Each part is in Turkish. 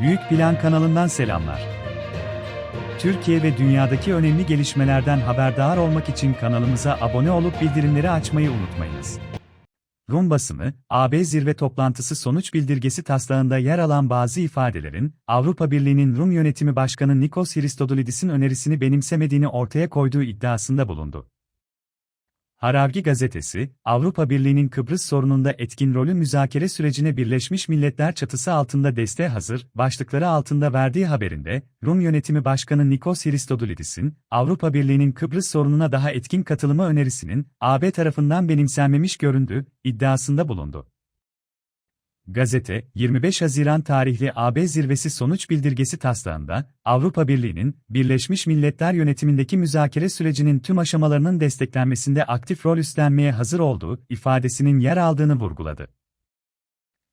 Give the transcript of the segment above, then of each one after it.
Büyük Plan kanalından selamlar. Türkiye ve dünyadaki önemli gelişmelerden haberdar olmak için kanalımıza abone olup bildirimleri açmayı unutmayınız. Rum basını, AB zirve toplantısı sonuç bildirgesi taslağında yer alan bazı ifadelerin, Avrupa Birliği'nin Rum yönetimi başkanı Nikos Christodoulidis'in önerisini benimsemediğini ortaya koyduğu iddiasında bulundu. Harargi gazetesi, Avrupa Birliği'nin Kıbrıs sorununda etkin rolü müzakere sürecine Birleşmiş Milletler çatısı altında desteğe hazır, başlıkları altında verdiği haberinde, Rum yönetimi başkanı Nikos Christodoulidis'in, Avrupa Birliği'nin Kıbrıs sorununa daha etkin katılımı önerisinin, AB tarafından benimsenmemiş göründü, iddiasında bulundu. Gazete, 25 Haziran tarihli AB zirvesi sonuç bildirgesi taslağında, Avrupa Birliği'nin, Birleşmiş Milletler yönetimindeki müzakere sürecinin tüm aşamalarının desteklenmesinde aktif rol üstlenmeye hazır olduğu ifadesinin yer aldığını vurguladı.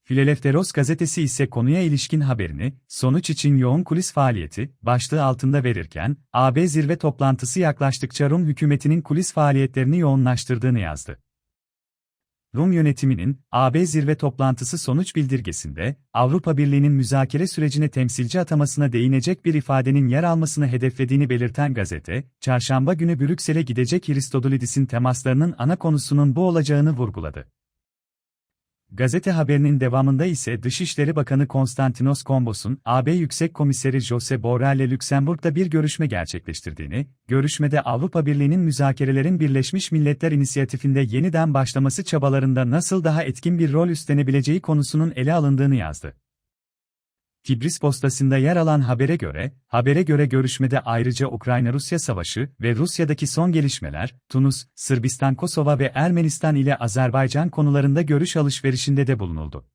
Filelefteros gazetesi ise konuya ilişkin haberini, sonuç için yoğun kulis faaliyeti, başlığı altında verirken, AB zirve toplantısı yaklaştıkça Rum hükümetinin kulis faaliyetlerini yoğunlaştırdığını yazdı. Rum yönetiminin, AB zirve toplantısı sonuç bildirgesinde, Avrupa Birliği'nin müzakere sürecine temsilci atamasına değinecek bir ifadenin yer almasını hedeflediğini belirten gazete, çarşamba günü Brüksel'e gidecek Christodoulidis'in temaslarının ana konusunun bu olacağını vurguladı. Gazete haberinin devamında ise Dışişleri Bakanı Konstantinos Kombos'un, AB Yüksek Komiseri Jose Borrell'le Lüksemburg'da bir görüşme gerçekleştirdiğini, görüşmede Avrupa Birliği'nin müzakerelerin Birleşmiş Milletler İnisiyatifi'nde yeniden başlaması çabalarında nasıl daha etkin bir rol üstlenebileceği konusunun ele alındığını yazdı. Kibris postasında yer alan habere göre, habere göre görüşmede ayrıca Ukrayna-Rusya savaşı ve Rusya'daki son gelişmeler, Tunus, Sırbistan-Kosova ve Ermenistan ile Azerbaycan konularında görüş alışverişinde de bulunuldu.